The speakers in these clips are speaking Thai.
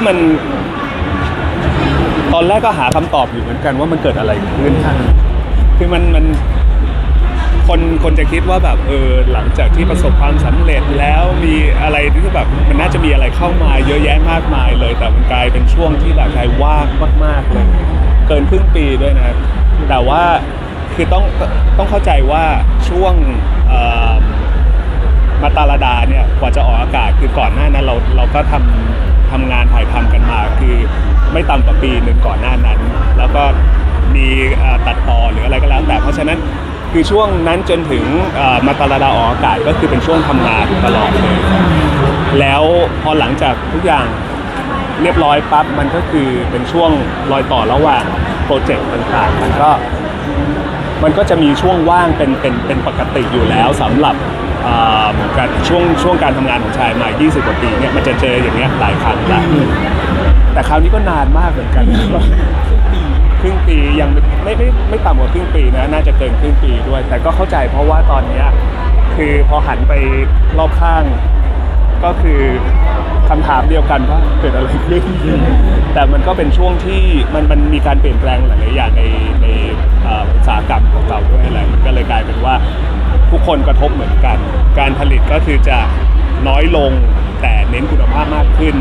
ว่ามัน ตอนแรกก็หาคำตอบอยู่เหมือนกันว่ามันเกิดอะไรขึ้นคือมันมันคนคนจะคิดว่าแบบเออหลังจากที่ประสบความสำเร็จแล้วมีอะไรที่แบบมันน่าจะมีอะไรเข้ามาเยอะแยะมากมายเลย แต่มันกลายเป็นช่วงที่แบบกลายว่างมากๆเลย เกินครึ่งปีด้วยนะแต่ว่าคือต้องต้องเข้าใจว่าช่วงมาตาลาดาเนี่ยกว่าจะออกอากาศคือก่อนหน้านั้นเราเราก็ทำ ทำงานถ่ายทำกันมาคือไม่ต่ำกว่าปีหนึ่งก่อนหน้านั้น แล้วก็มีเอ่อตัดต่อหรืออะไรก็แล้วแต่ เพราะฉะนั้นคือช่วงนั้นจนถึงเอ่อมาตาลาดาออกอากาศก็คือเป็นช่วงทำงานตลอดเลยแล้วพอหลังจากทุกอย่าง เรียบร้อยปั๊บมันก็คือเป็นช่วงรอยต่อระหว่างโปรเจกต์ต่างๆมันก็ มันก็จะมีช่วงว่างเป็นเป็นเป็นปกติอยู่แล้วสำหรับ อ่าการช่วงช่วงการทำงานของชายมา 20 กว่าปีเนี่ยมันจะเจออย่างเงี้ยหลายครั้งแล้วแต่คราวนี้ก็นานมากเหมือนกัน ครึ่งปียังไม่ไม่ไม่ต่ำกว่าครึ่งปีนะน่าจะเกินครึ่งปีด้วย แต่ก็เข้าใจเพราะว่าตอนเนี้ยคือพอหันไปรอบข้าง ก็คือคำถามเดียวกันว่าเกิดอะไรขึ้น แต่มันก็เป็นช่วงที่มันมันมีการเปลี่ยนแปลงหลายๆอย่างใน คนกระทบเหมือนกัน การผลิตก็คือจะน้อยลงแต่เน้นคุณภาพมากขึ้น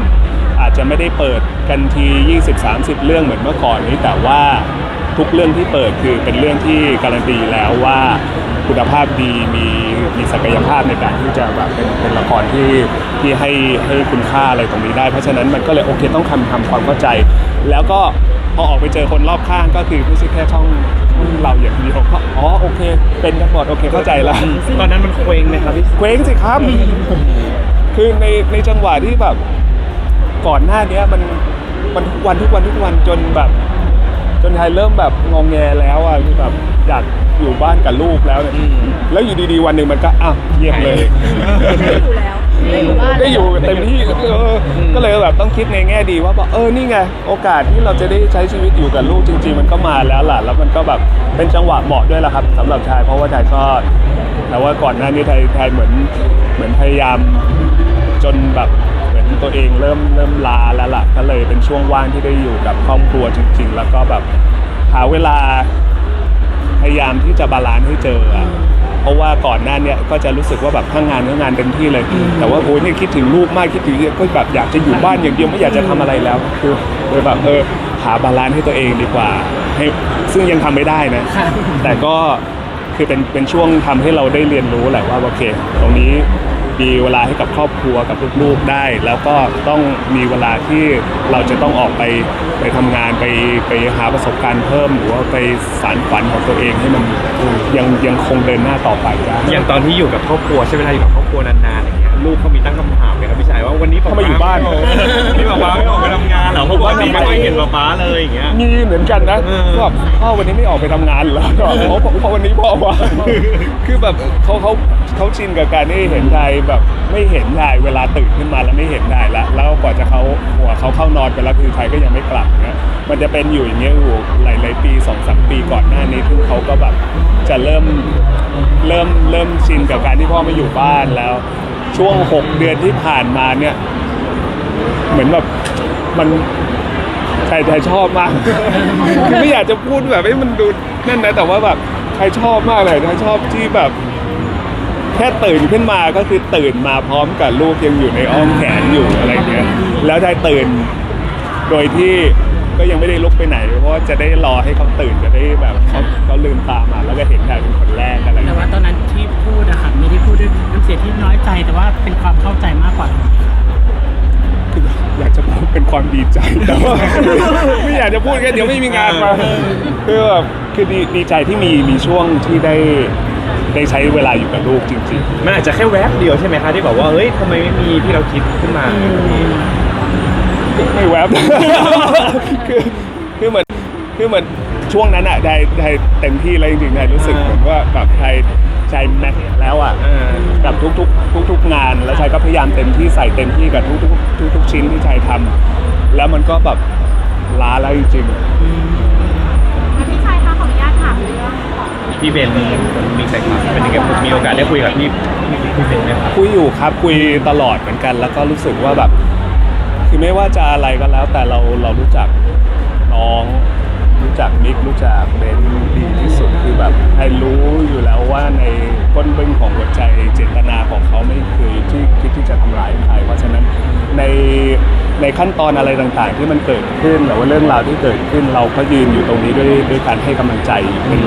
อาจจะไม่ได้เปิดกันที 20-30 เรื่องเหมือนเมื่อก่อนนี้ แต่ว่าทุกเรื่องที่เปิดคือเป็นเรื่องที่การันตีแล้วว่าคุณภาพดีมีมีศักยภาพในการที่จะแบบเป็นเป็นละครที่ที่ให้ให้คุณค่าอะไรตรงนี้ได้ เพราะฉะนั้นมันก็เลยโอเคต้องทำทำความเข้าใจ แล้วก็พอออกไปเจอคนรอบข้างก็คือไม่ใช่แค่ช่อง เราอย่างเดียวก็อ๋อโอเค เป็นกันหมดโอเคเข้าใจแล้วตอนนั้นมันเคว้งไหมครับพี่เคว้งสิครับ คือในในจังหวะที่แบบ ก่อนหน้าเนี้ยมันมันทุกวันทุกวันทุกวันจนแบบ จนไทยเริ่มแบบงองแงแล้วอะคือแบบอยากอยู่บ้านกับลูกแล้วเนี่ยแล้วอยู่ดีๆวันหนึ่งมันก็อ้าวเงียบเลยอยู่แล้ว ได้อยู่บ้าน ได้อยู่เต็มที่เออก็เลยแบบต้องคิดในแง่ดีว่าแบบเออนี่ไงโอกาสที่เราจะได้ใช้ชีวิตอยู่กับลูกจริง ๆ มันก็มาแล้วล่ะแล้วมันก็แบบเป็นจังหวะเหมาะด้วยล่ะครับสำหรับชายเพราะว่าชายก็แต่ว่าก่อนหน้านี้ไทยไทยเหมือนเหมือนพยายามจนแบบเหมือนตัวเองเริ่มเริ่มลาแล้วล่ะก็เลยเป็นช่วงว่างที่ได้อยู่กับครอบครัวจริง ๆ แล้วก็แบบหาเวลาพยายามที่จะบาลานซ์ให้เจออะ เพราะว่าก่อนหน้าเนี้ยก็จะรู้สึกว่าแบบทั้งงานก็งานเต็มที่เลย แต่ว่าโอ้ยเนี่ยคิดถึงลูกมากคิดถึงก็แบบอยากจะอยู่บ้านอย่างเดียวไม่อยากจะทำอะไรแล้ว คือเลยแบบเออหาบาลานซ์ให้ตัวเองดีกว่าให้ซึ่งยังทำไม่ได้นะ แต่ก็คือเป็นเป็นช่วงทำให้เราได้เรียนรู้แหละว่าโอเค ตรงนี้ มีเวลาให้กับครอบครัวกับลูกๆได้ แล้วก็ต้องมีเวลาที่เราจะต้องออกไปไปทำงานไปไปหาประสบการณ์เพิ่ม หรือว่าไปสานฝันของตัวเองให้มันยังยังคงเดินหน้าต่อไปได้ อย่างตอนที่อยู่กับครอบครัวใช้เวลาอยู่กับครอบครัวนานๆอย่างเงี้ยลูกเขามีตั้งคำถามไหมครับพี่ชายว่าวันนี้ทำไมอยู่บ้าน พี่ป๊า ว่าพี่ไม่ค่อยเห็นป๊าป๊าเลยอย่างเงี้ย มีเหมือนกันนะเออก็แบบพ่อวันนี้ไม่ออกไปทำงานเหรอเพราะเพราะวันนี้พ่อว่าคือแบบเขาเขาเขาชินกับการที่เห็นยายแบบไม่เห็นยายเวลาตื่นขึ้นมาแล้วไม่เห็นยายแล้วแล้วกว่าจะเขาหัวเขาเข้านอนไปแล้วคือชายก็ยังไม่กลับเนี่ยมันจะเป็นอยู่อย่างเงี้ยอยู่หลายๆปีสองสามปีก่อนหน้านี้ที่เขาก็แบบจะเริ่มเริ่มเริ่มชินกับการที่พ่อไม่อยู่บ้านแล้ว ช่วงหกเดือนที่ผ่านมาเนี่ย เหมือนแบบ มันใช่ใช่ชอบมากคือไม่อยากจะพูดแบบให้มันดูนั่นนะแต่ว่าแบบใครชอบมากเลยใครชอบที่แบบ แค่ตื่นขึ้นมาก็คือตื่นมาพร้อมกับลูกยังอยู่ในอ้อมแขนอยู่อะไรเงี้ยแล้วได้ตื่นโดยที่ก็ยังไม่ได้ลุกไปไหน เพราะว่าจะได้รอให้เขาตื่นจะได้แบบเขาเขาลืมตามาแล้วก็เห็นใครเป็นคนแรกอะไรแต่เงี้ย ว่าตอนนั้นที่พูดอะค่ะไม่ได้พูดด้วยน้ำเสียงที่น้อยใจแต่ว่าเป็นความเข้าใจมากกว่า คืออยากจะพูดเป็น ความดีใจแต่ว่า ไม่อยากจะพูดแค่เดี๋ยวไม่มีงานมาคือแบบคือดีดีใจที่มีมีช่วงที่ได้ได้ใช้เวลาอยู่กับลูกจริงๆมันอาจจะแค่แวบเดียวใช่ไหมคะที่บอกว่าเฮ้ยทำไมไม่มีที่เราคิดขึ้นมาไม่แวบ คือคือเหมือนคือเหมือนช่วงนั้นอะได้ได้เต็มที่แล้วจริงๆได้รู้สึกอ่าเหมือนว่าแบบไทย ใจแม็กซ์แล้วอะเออกับทุกๆทุกๆงาน แล้วชายก็พยายามเต็มที่ใส่เต็มที่กับทุกๆทุกๆชิ้นที่ชายทำแล้วมันก็แบบล้าแล้วจริงพี่ชายคะขออนุญาตถามเรื่องของพี่เบนมีใครครับเป็นยังไงผมมีโอกาสได้คุยกับพี่พี่เบนไหมครับๆคุยอยู่ครับคุยตลอดเหมือนกัน แล้วก็รู้สึกว่าแบบ คือไม่ว่าจะอะไรก็แล้ว แต่เราเรารู้จักน้อง รู้จักมิกรู้จักเบนดีที่สุดคือแบบไอรู้อยู่แล้วว่าในก้นบึ้งของหัวใจเจตนาของเขาไม่เคยที่คิดที่จะทำร้ายใครเพราะฉะนั้นในในขั้นตอนอะไรต่างๆ ที่มันเกิดขึ้นหรือว่าเรื่องราวที่เกิดขึ้นเราก็ยืนอยู่ตรงนี้ด้วยด้วยการให้กำลังใจเป็น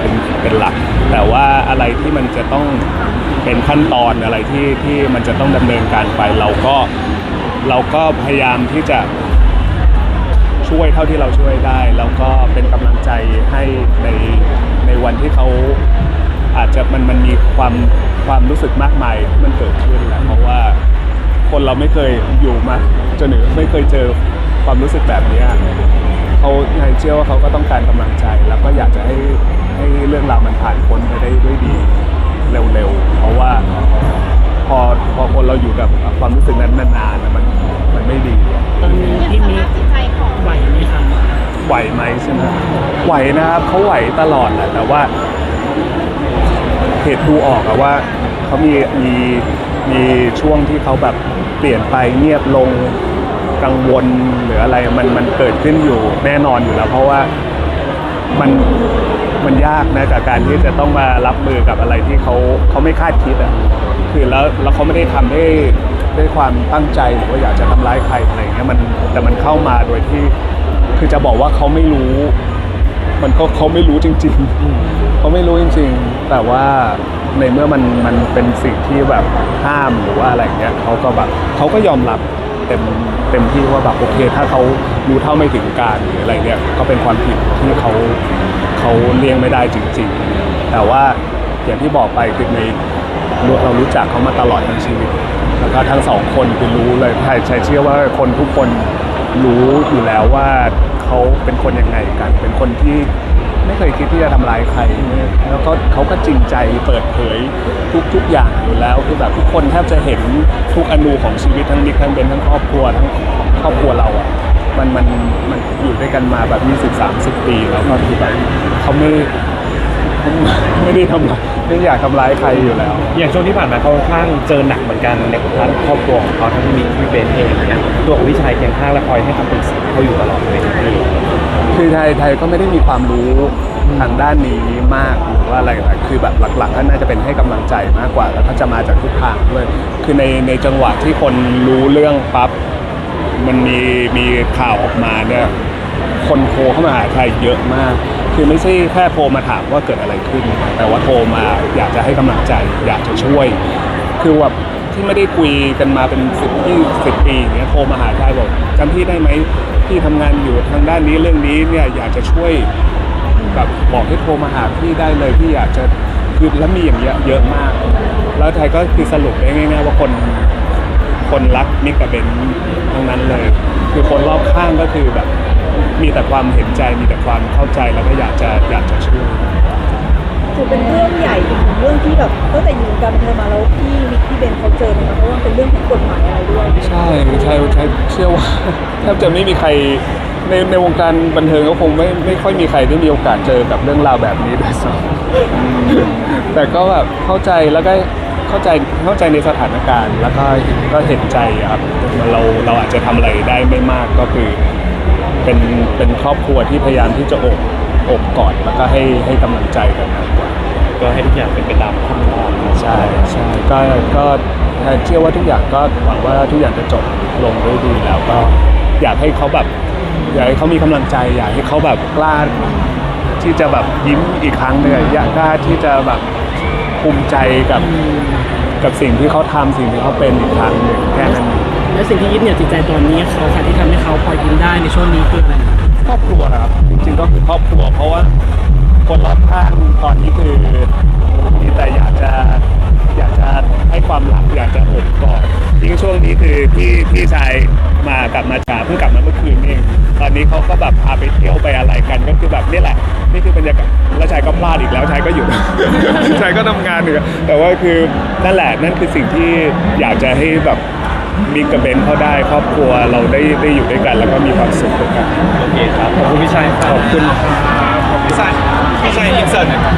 เป็นเป็นหลัก แต่ว่าอะไรที่มันจะต้องเป็นขั้นตอนอะไรที่ที่มันจะต้องดำเนินการไปเราก็เราก็พยายามที่จะ ช่วยเท่าที่เราช่วยได้ แล้วก็เป็นกำลังใจให้ในในวันที่เขาอาจจะมันมันมีความความรู้สึกมากมายมันเกิดขึ้นแหละเพราะว่าคนเราไม่เคยอยู่มาจนถึงไม่เคยเจอความรู้สึกแบบนี้เขาไงเชื่อว่าเขาก็ต้องการกำลังใจ แล้วก็อยากจะให้ให้เรื่องราวมันผ่านพ้นไปได้ด้วยดีเร็วๆ เพราะว่าพอพอคนเราอยู่กับความรู้สึกนั้นนานๆมัน ไม่ดีตอนนี้อย่างพี่สมิภากพจิตใจของไหวไหมคะไหวไหมใช่ไหมไหวนะครับเขาไหวตลอดแหละแต่ว่าเหตุดูออกอะว่าเขามีมีมีช่วงที่เขาแบบเปลี่ยนไปเงียบลงกังวลหรืออะไรมันมันเกิดขึ้นอยู่แน่นอนอยู่แล้ว เพราะว่ามันมันยากนะกับการที่จะต้องมารับมือกับอะไรที่เขาเขาไม่คาดคิดอะคือแล้วแล้วเขาไม่ได้ทำด้วย ด้วยความตั้งใจหรือว่าอยากจะทำร้ายใครอะไรอย่างเงี้ยมันแต่มันเข้ามาโดยที่คือจะบอกว่าเขาไม่รู้ มันก็เขาไม่รู้จริงๆเขาไม่รู้จริง ๆ แต่ว่าในเมื่อมันมันเป็นสิ่งที่แบบห้ามหรือว่าอะไรเงี้ยเขาก็แบบเขาก็ยอมรับเต็มเต็มที่ว่าแบบโอเค ถ้าเขารู้เท่าไม่ถึงการหรืออะไรเงี้ยก็เป็นความผิดที่เขาเขาเลี่ยงไม่ได้จริง ๆ แต่ว่าอย่างที่บอกไปคือในเรารู้จักเขามาตลอดทั้งชีวิต แล้วก็ทั้งสองคนคือรู้เลยใช่ใช่เชื่อว่าคนทุกคนรู้อยู่แล้วว่าเขาเป็นคนยังไงกัน เป็นคนที่ไม่เคยคิดที่จะทำร้ายใคร แล้วก็เขาก็จริงใจเปิดเผยทุกทุกอย่างอยู่แล้วคือแบบทุกคนแทบจะเห็นทุกอนูของชีวิตทั้งมิกทั้งเบนทั้งครอบครัวทั้งครอบครัวเราอะมันมันมันอยู่ด้วยกันมาแบบ20 30 ปีแล้วก็คือแบบเขาไม่ ไม่ได้ทำร้ายไม่อยากทำร้ายใครอยู่แล้ว อย่างช่วงที่ผ่านมาเขาค่อนข้างเจอหนักเหมือนกันในพาร์ทครอบครัวของเขาทั้งที่มีพี่เบนเองอย่างเงี้ยตัวของพี่ชายเคียงข้างและคอยให้คำปรึกษาเขาอยู่ตลอดเลยครับพี่คือไทยไทยก็ไม่ได้มีความรู้ทางด้านนี้มากหรือว่าอะไรแต่คือแบบหลักๆก็น่าจะเป็นให้กำลังใจมากกว่า แล้วก็จะมาจากทุกทางด้วย คือในในจังหวะที่คนรู้เรื่องปั๊บมันมีมีข่าวออกมาเนี่ยคนโทรเข้ามาหาไทยเยอะมาก คือไม่ใช่แค่โทรมาถามว่าเกิดอะไรขึ้น แต่ว่าโทรมาอยากจะให้กำลังใจ อยากจะช่วย คือแบบที่ไม่ได้คุยกันมาเป็นสิบยี่สิบปีอย่างเงี้ยโทรมาหาไทยบอกจำพี่ได้ไหมพี่ทำงานอยู่ทางด้านนี้เรื่องนี้เนี่ยอยากจะช่วยแบบบอกให้โทรมาหาพี่ได้เลยพี่อยากจะคือแล้วมีอย่างเงี้ยเยอะมาก แล้วไทยก็คือสรุปได้ง่ายๆว่าคนคนรักมิกกับเบนทั้งนั้นเลย คือคนรอบข้างก็คือแบบ มีแต่ความเห็นใจมีแต่ความเข้าใจแล้วก็อยากจะอยากจะช่วย ถือเป็นเรื่องใหญ่อีกหนึ่งเรื่องที่แบบตั้งแต่อยู่วงการบันเทิงมาแล้วพี่มิกพี่เบนเขาเจอมาเพราะว่ามันเป็นเรื่องของกฎหมายอะไรด้วยใช่ใช่ใช่เชื่อว่าแทบจะไม่มีใครในในวงการบันเทิงก็คงไม่ไม่ค่อยมีใครได้มีโอกาสเจอกับเรื่องราวแบบนี้ด้วยซ้ำ แต่ก็แบบเข้าใจแล้วก็เข้าใจเข้าใจในสถานการณ์ แล้วก็ก็เห็นใจอะครับเราเราอาจจะทำอะไรได้ไม่มากก็คือ เป็นเป็นครอบครัวที่พยายามที่จะโอบโอบกอดแล้วก็ให้ให้กำลังใจกันมากกว่าก็ให้ทุกอย่างเป็นไปตามขั้นตอนใช่ใช่ก็ก็เชื่อว่าทุกอย่างก็หวังว่าทุกอย่างจะจบลงด้วยดีแล้วก็อยากให้เขาแบบอยากให้เขามีกำลังใจ อยากให้เขาแบบกล้าที่จะแบบยิ้มอีกครั้งหนึ่งอะอยากกล้าที่จะแบบภูมิใจกับกับสิ่งที่เขาทำสิ่งที่เขาเป็นอีกครั้งหนึ่งแค่นั้นเอง แล้วสิ่งที่ยึดเหนี่ยวจิตใจตอนนี้เขาค่ะที่ทำให้เขาพอยิ้มได้ในช่วงนี้คืออะไรครอบครัวนะครับจริงๆก็คือครอบครัว เพราะว่าคนรอบข้างตอนนี้คือมีแต่อยากจะอยากจะให้ความรักอยากจะอบกอดยิ่งช่วงนี้คือพี่พี่ชายมากลับมาจากเพิ่งกลับมาเมื่อคืนเองตอนนี้เขาก็แบบพาไปเที่ยวไปอะไรกันก็คือแบบนี่แหละนี่คือบรรยากาศแล้วชายก็พลาดอีกแล้วชายก็อยู่ ชายก็ทำงานอยู่แต่ว่าคือนั่นแหละนั่นคือสิ่งที่อยากจะให้แบบ มีกับเบนเขาได้ครอบครัวเราได้ได้อยู่ด้วยกัน แล้วก็มีความสุขด้วยกันโอเคครับขอบคุณพี่ชายครับขอบคุณพี่ชายพี่ชายอินเสิร์ตหน่อยครับ